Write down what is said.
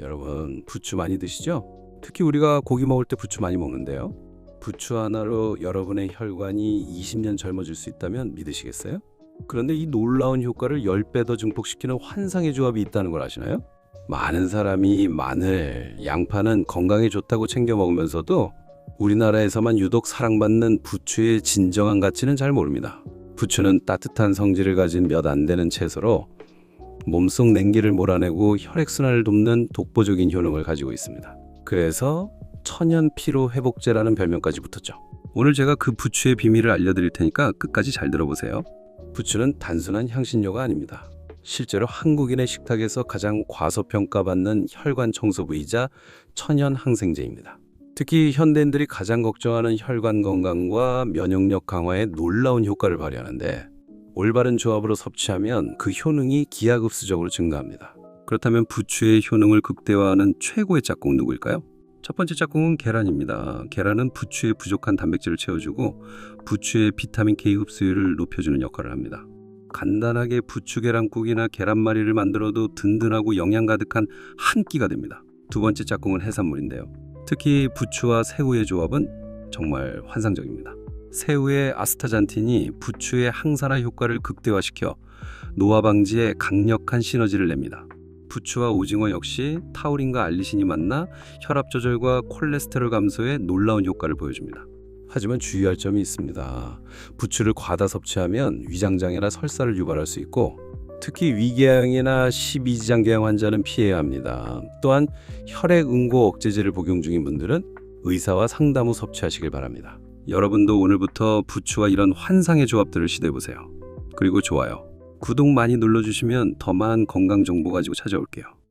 여러분 부추 많이 드시죠? 특히 우리가 고기 먹을 때 부추 많이 먹는데요. 부추 하나로 여러분의 혈관이 20년 젊어질 수 있다면 믿으시겠어요? 그런데 이 놀라운 효과를 10배 더 증폭시키는 환상의 조합이 있다는 걸 아시나요? 많은 사람이 마늘, 양파는 건강에 좋다고 챙겨 먹으면서도 우리나라에서만 유독 사랑받는 부추의 진정한 가치는 잘 모릅니다. 부추는 따뜻한 성질을 가진 몇 안 되는 채소로 몸속 냉기를 몰아내고 혈액순환을 돕는 독보적인 효능을 가지고 있습니다. 그래서 천연 피로 회복제라는 별명까지 붙었죠. 오늘 제가 그 부추의 비밀을 알려드릴 테니까 끝까지 잘 들어보세요. 부추는 단순한 향신료가 아닙니다. 실제로 한국인의 식탁에서 가장 과소평가받는 혈관 청소 부이자 천연 항생제입니다. 특히 현대인들이 가장 걱정하는 혈관 건강과 면역력 강화에 놀라운 효과를 발휘하는데 올바른 조합으로 섭취하면 그 효능이 기하급수적으로 증가합니다. 그렇다면 부추의 효능을 극대화하는 최고의 짝꿍 누구일까요? 첫 번째 짝꿍은 계란입니다. 계란은 부추의 부족한 단백질을 채워주고 부추의 비타민 K 흡수율을 높여주는 역할을 합니다. 간단하게 부추 계란국이나 계란말이를 만들어도 든든하고 영양 가득한 한 끼가 됩니다. 두 번째 짝꿍은 해산물인데요. 특히 부추와 새우의 조합은 정말 환상적입니다. 새우의 아스타잔틴이 부추의 항산화 효과를 극대화시켜 노화 방지에 강력한 시너지를 냅니다. 부추와 오징어 역시 타우린과 알리신이 만나 혈압 조절과 콜레스테롤 감소에 놀라운 효과를 보여줍니다. 하지만 주의할 점이 있습니다. 부추를 과다 섭취하면 위장장애나 설사를 유발할 수 있고 특히 위궤양이나 십이지장궤양 환자는 피해야 합니다. 또한 혈액 응고 억제제를 복용 중인 분들은 의사와 상담 후 섭취하시길 바랍니다. 여러분도 오늘부터 부추와 이런 환상의 조합들을 시도해 보세요. 그리고 좋아요, 구독 많이 눌러주시면 더 많은 건강 정보 가지고 찾아올게요.